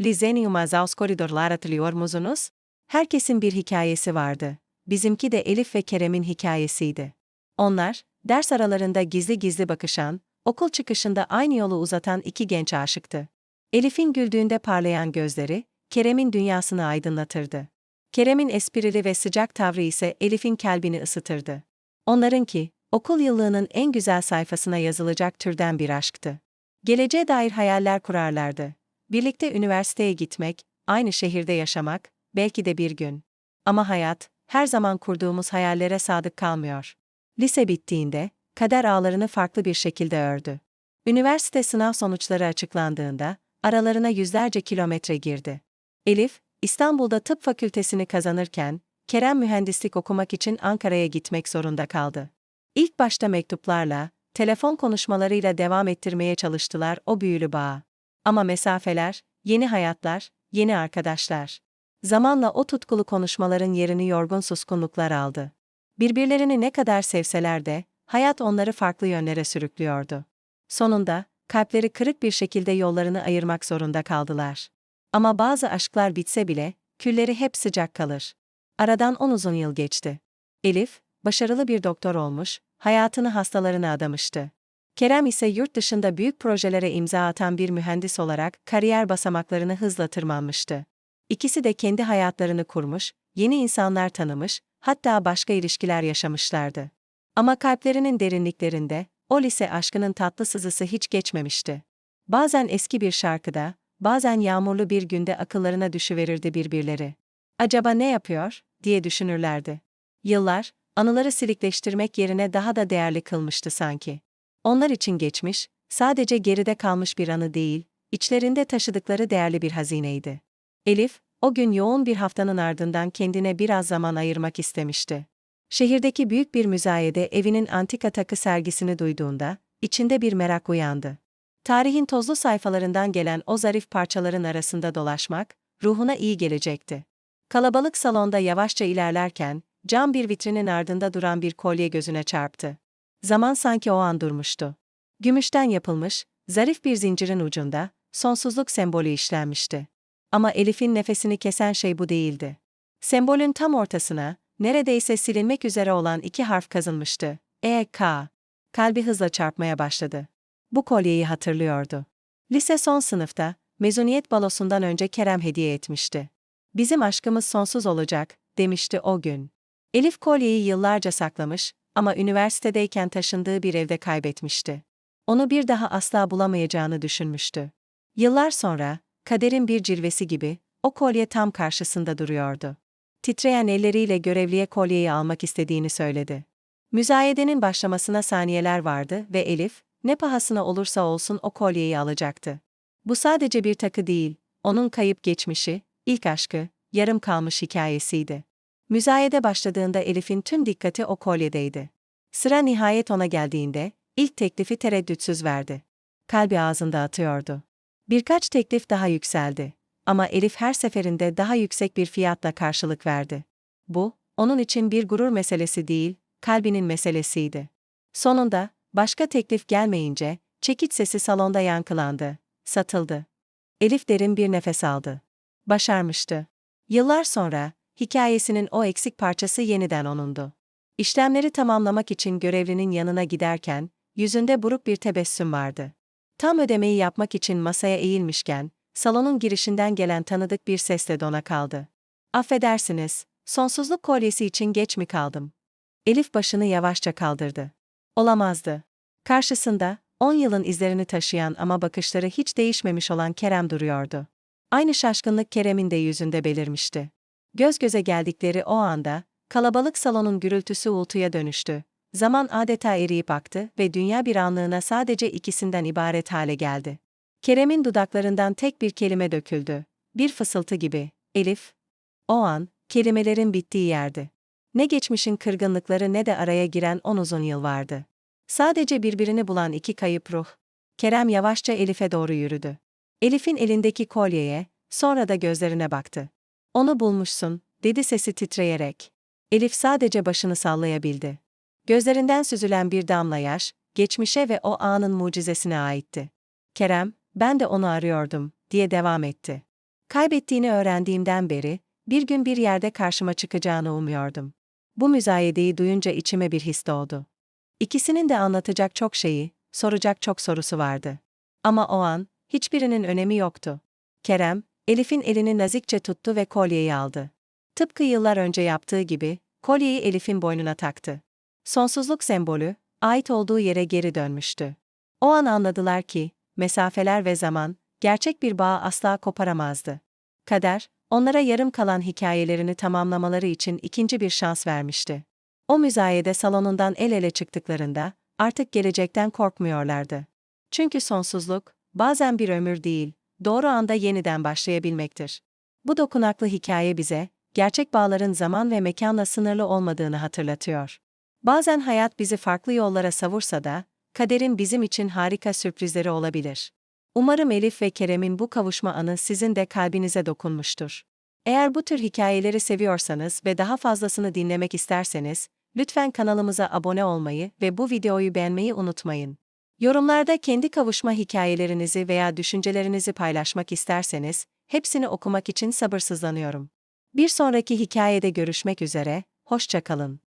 Lizenium Azaus koridorlar hatırlıyor musunuz? Herkesin bir hikayesi vardı. Bizimki de Elif ve Kerem'in hikayesiydi. Onlar, ders aralarında gizli gizli bakışan, okul çıkışında aynı yolu uzatan iki genç aşıktı. Elif'in güldüğünde parlayan gözleri, Kerem'in dünyasını aydınlatırdı. Kerem'in esprili ve sıcak tavrı ise Elif'in kalbini ısıtırdı. Onlarınki, okul yıllığının en güzel sayfasına yazılacak türden bir aşktı. Geleceğe dair hayaller kurarlardı. Birlikte üniversiteye gitmek, aynı şehirde yaşamak, belki de bir gün. Ama hayat, her zaman kurduğumuz hayallere sadık kalmıyor. Lise bittiğinde, kader ağlarını farklı bir şekilde ördü. Üniversite sınav sonuçları açıklandığında, aralarına yüzlerce kilometre girdi. Elif, İstanbul'da tıp fakültesini kazanırken, Kerem mühendislik okumak için Ankara'ya gitmek zorunda kaldı. İlk başta mektuplarla, telefon konuşmalarıyla devam ettirmeye çalıştılar o büyülü bağı. Ama mesafeler, yeni hayatlar, yeni arkadaşlar. Zamanla o tutkulu konuşmaların yerini yorgun suskunluklar aldı. Birbirlerini ne kadar sevseler de, hayat onları farklı yönlere sürüklüyordu. Sonunda, kalpleri kırık bir şekilde yollarını ayırmak zorunda kaldılar. Ama bazı aşklar bitse bile, külleri hep sıcak kalır. Aradan on uzun yıl geçti. Elif, başarılı bir doktor olmuş, hayatını hastalarına adamıştı. Kerem ise yurt dışında büyük projelere imza atan bir mühendis olarak kariyer basamaklarını hızla tırmanmıştı. İkisi de kendi hayatlarını kurmuş, yeni insanlar tanımış, hatta başka ilişkiler yaşamışlardı. Ama kalplerinin derinliklerinde, o lise aşkının tatlı sızısı hiç geçmemişti. Bazen eski bir şarkıda, bazen yağmurlu bir günde akıllarına düşüverirdi birbirleri. Acaba ne yapıyor, diye düşünürlerdi. Yıllar, anıları silikleştirmek yerine daha da değerli kılmıştı sanki. Onlar için geçmiş, sadece geride kalmış bir anı değil, içlerinde taşıdıkları değerli bir hazineydi. Elif, o gün yoğun bir haftanın ardından kendine biraz zaman ayırmak istemişti. Şehirdeki büyük bir müzayede evinin antika takı sergisini duyduğunda, içinde bir merak uyandı. Tarihin tozlu sayfalarından gelen o zarif parçaların arasında dolaşmak, ruhuna iyi gelecekti. Kalabalık salonda yavaşça ilerlerken, cam bir vitrinin ardında duran bir kolye gözüne çarptı. Zaman sanki o an durmuştu. Gümüşten yapılmış, zarif bir zincirin ucunda, sonsuzluk sembolü işlenmişti. Ama Elif'in nefesini kesen şey bu değildi. Sembolün tam ortasına, neredeyse silinmek üzere olan iki harf kazınmıştı. E-K. Kalbi hızla çarpmaya başladı. Bu kolyeyi hatırlıyordu. Lise son sınıfta, mezuniyet balosundan önce Kerem hediye etmişti. Bizim aşkımız sonsuz olacak, demişti o gün. Elif kolyeyi yıllarca saklamış ama üniversitedeyken taşındığı bir evde kaybetmişti. Onu bir daha asla bulamayacağını düşünmüştü. Yıllar sonra, kaderin bir cilvesi gibi, o kolye tam karşısında duruyordu. Titreyen elleriyle görevliye kolyeyi almak istediğini söyledi. Müzayedenin başlamasına saniyeler vardı ve Elif, ne pahasına olursa olsun o kolyeyi alacaktı. Bu sadece bir takı değil, onun kayıp geçmişi, ilk aşkı, yarım kalmış hikayesiydi. Müzayede başladığında Elif'in tüm dikkati o kolyedeydi. Sıra nihayet ona geldiğinde, ilk teklifi tereddütsüz verdi. Kalbi ağzında atıyordu. Birkaç teklif daha yükseldi. Ama Elif her seferinde daha yüksek bir fiyatla karşılık verdi. Bu, onun için bir gurur meselesi değil, kalbinin meselesiydi. Sonunda, başka teklif gelmeyince, çekiç sesi salonda yankılandı. Satıldı. Elif derin bir nefes aldı. Başarmıştı. Yıllar sonra, hikayesinin o eksik parçası yeniden onundu. İşlemleri tamamlamak için görevlinin yanına giderken, yüzünde buruk bir tebessüm vardı. Tam ödemeyi yapmak için masaya eğilmişken, salonun girişinden gelen tanıdık bir sesle dona kaldı. Affedersiniz, sonsuzluk kolyesi için geç mi kaldım? Elif başını yavaşça kaldırdı. Olamazdı. Karşısında, on yılın izlerini taşıyan ama bakışları hiç değişmemiş olan Kerem duruyordu. Aynı şaşkınlık Kerem'in de yüzünde belirmişti. Göz göze geldikleri o anda, kalabalık salonun gürültüsü uğultuya dönüştü. Zaman adeta eriyip aktı ve dünya bir anlığına sadece ikisinden ibaret hale geldi. Kerem'in dudaklarından tek bir kelime döküldü. Bir fısıltı gibi. Elif. O an, kelimelerin bittiği yerdi. Ne geçmişin kırgınlıkları ne de araya giren on uzun yıl vardı. Sadece birbirini bulan iki kayıp ruh. Kerem yavaşça Elif'e doğru yürüdü. Elif'in elindeki kolyeye, sonra da gözlerine baktı. Onu bulmuşsun, dedi sesi titreyerek. Elif sadece başını sallayabildi. Gözlerinden süzülen bir damla yaş, geçmişe ve o anın mucizesine aitti. Kerem, ben de onu arıyordum, diye devam etti. Kaybettiğini öğrendiğimden beri, bir gün bir yerde karşıma çıkacağını umuyordum. Bu müzayedeyi duyunca içime bir his doğdu. İkisinin de anlatacak çok şeyi, soracak çok sorusu vardı. Ama o an, hiçbirinin önemi yoktu. Kerem, Elif'in elini nazikçe tuttu ve kolyeyi aldı. Tıpkı yıllar önce yaptığı gibi, kolyeyi Elif'in boynuna taktı. Sonsuzluk sembolü, ait olduğu yere geri dönmüştü. O an anladılar ki, mesafeler ve zaman, gerçek bir bağı asla koparamazdı. Kader, onlara yarım kalan hikayelerini tamamlamaları için ikinci bir şans vermişti. O müzayede salonundan el ele çıktıklarında, artık gelecekten korkmuyorlardı. Çünkü sonsuzluk, bazen bir ömür değil, doğru anda yeniden başlayabilmektir. Bu dokunaklı hikaye bize, gerçek bağların zaman ve mekanla sınırlı olmadığını hatırlatıyor. Bazen hayat bizi farklı yollara savursa da, kaderin bizim için harika sürprizleri olabilir. Umarım Elif ve Kerem'in bu kavuşma anı sizin de kalbinize dokunmuştur. Eğer bu tür hikayeleri seviyorsanız ve daha fazlasını dinlemek isterseniz, lütfen kanalımıza abone olmayı ve bu videoyu beğenmeyi unutmayın. Yorumlarda kendi kavuşma hikayelerinizi veya düşüncelerinizi paylaşmak isterseniz, hepsini okumak için sabırsızlanıyorum. Bir sonraki hikayede görüşmek üzere, hoşça kalın.